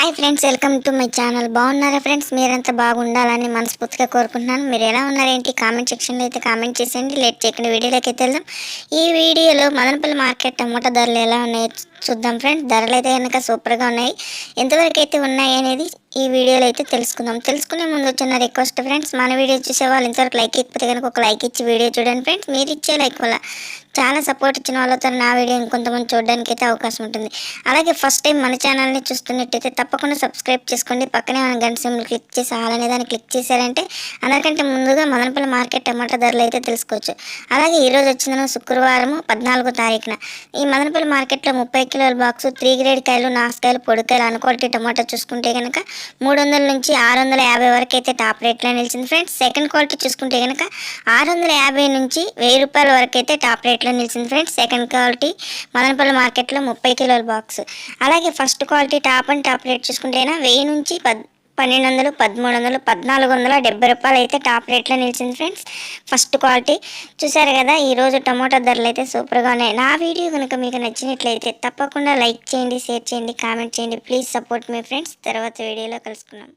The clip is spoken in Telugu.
Hi friends welcome to my channel. బాగున్నారా ఫ్రెండ్స్? మీరంతా బాగుండాలని మనస్ఫూర్తిగా కోరుకుంటున్నాను. మీరు ఎలా ఉన్నారేంటి? కామెంట్ సెక్షన్లో అయితే కామెంట్ చేసేయండి. లేట్ చేయకుండా వీడియోలోకి అయితే వెళ్దాం. ఈ వీడియోలో మదనపల్లి మార్కెట్ టమాటా ధరలు ఎలా ఉన్నాయో చూద్దాం ఫ్రెండ్స్. ధరలు అయితే కనుక సూపర్గా ఉన్నాయి. ఎంతవరకు అయితే ఉన్నాయి అనేది ఈ వీడియోలో అయితే తెలుసుకుందాం. తెలుసుకునే ముందు వచ్చిన రిక్వెస్ట్ ఫ్రెండ్స్. మన వీడియో చూసే వాళ్ళు ఇంతవరకు లైక్ ఇకపోతే కనుక ఒక లైక్ ఇచ్చి వీడియో చూడండి ఫ్రెండ్స్. మీరు ఇచ్చే లైక్ వల్ల చాలా సపోర్ట్ ఇచ్చిన వాళ్ళతో నా వీడియో ఇంకొంతమంది చూడడానికి అయితే అవకాశం ఉంటుంది. అలాగే ఫస్ట్ టైం మన ఛానల్ని చూస్తున్నట్టయితే తప్పకుండా సబ్స్క్రైబ్ చేసుకోండి. పక్కనే మన గంట సింబల్ క్లిక్ చేసి ఆల్ దాన్ని క్లిక్ చేశారంటే అందరికంటే ముందుగా మదనపల్లి మార్కెట్ టమాటా ధరలు అయితే తెలుసుకోవచ్చు. అలాగే ఈరోజు వచ్చిన శుక్రవారం పద్నాలుగో తారీఖున. ఈ మదనపల్లి మార్కెట్లో ముప్పై కిలోల బాక్స్ త్రీ గ్రేడ్ కాయలు నాసుకాయలు పొడికాయలు అనుకోటి టమాటా చూసుకుంటే కనుక మూడు వందల నుంచి ఆరు వందల యాభై వరకు అయితే టాప్ రేట్లో నిలిచింది. ఫ్రెండ్స్ సెకండ్ క్వాలిటీ చూసుకుంటే కనుక ఆరు వందల యాభై నుంచి వెయ్యి రూపాయల వరకు అయితే టాప్ రేట్లో నిలిచింది ఫ్రెండ్స్. సెకండ్ క్వాలిటీ మదనపల్లి మార్కెట్లో ముప్పై కిలోల బాక్స్ అలాగే first quality top and top rate చూసుకుంటే వెయ్యి నుంచి పద్ పన్నెండు వందలు పదమూడు వందలు పద్నాలుగు వందల డెబ్బై రూపాయలు అయితే టాప్ రేట్లో నిలిచింది ఫ్రెండ్స్. ఫస్ట్ క్వాలిటీ చూసారు కదా ఈరోజు టమోటా ధరలు అయితే సూపర్గా ఉన్నాయి. నా వీడియో కనుక మీకు నచ్చినట్లయితే తప్పకుండా లైక్ చేయండి షేర్ చేయండి కామెంట్ చేయండి. ప్లీజ్ సపోర్ట్ మీ ఫ్రెండ్స్ తర్వాత వీడియోలో కలుసుకున్నాం